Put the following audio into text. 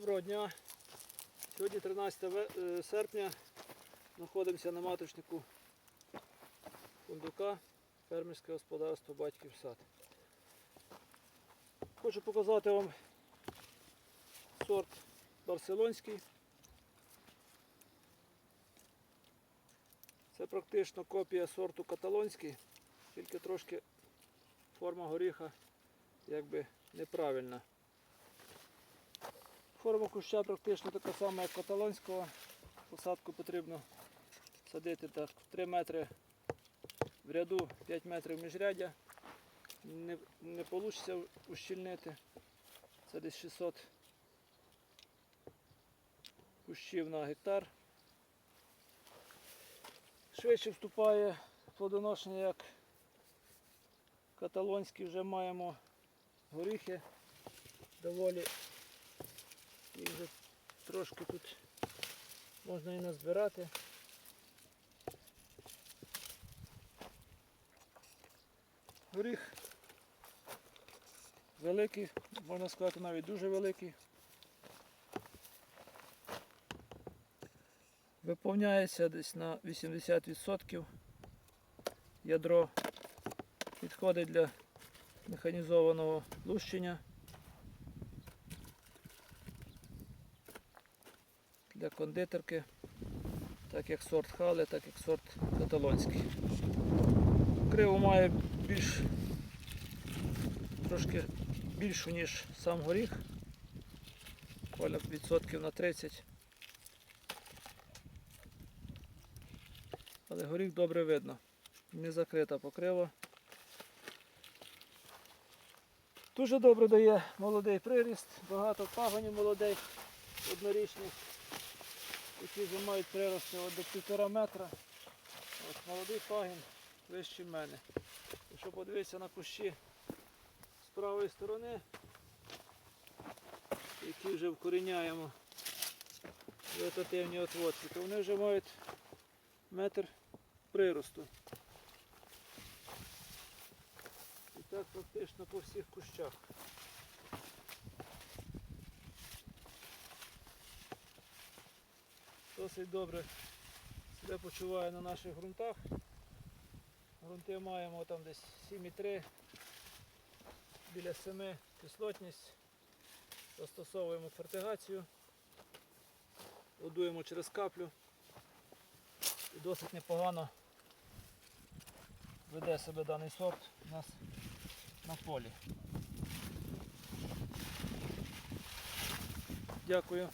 Доброго дня. Сьогодні 13 е, серпня. Знаходимося на маточнику фундука, фермерське господарство Батьків сад. Хочу показати вам сорт барселонський. Це практично копія сорту каталонський, тільки трошки форма горіха якби неправильна. Форма куща практично така сама, як каталонського. Посадку потрібно садити так 3 метри в ряду, 5 метрів міжрядя. Не, не вийде ущільнити. Це десь 600 кущів на гектар. Швидше вступає плодоношення, як каталонський вже маємо горіхи доволі і вже трошки тут можна і назбирати. Горіх великий, можна сказати навіть дуже великий. Виповняється десь на 80%. Ядро підходить для механізованого лущення. Для кондитерки, так як сорт хали, так як сорт каталонський. Криво має більш трошки більшу, ніж сам горіх. Буквально відсотків на 30. Але горіх добре видно. Не закрита покрива. Дуже добре дає молодий приріст, багато пагонів молодих, однорічних які вже мають прирости от до півтора метра. Ось молодий пагін вищий мене. Якщо подивитися на кущі з правої сторони, які вже вкоріняємо вегетативні отводки, то вони вже мають метр приросту. І так практично по всіх кущах. Досить добре себе почуває на наших ґрунтах. Грунти маємо там десь 7,3, біля 7 кислотність. Застосовуємо фертигацію, годуємо через каплю і досить непогано веде себе даний сорт у нас на полі. Дякую.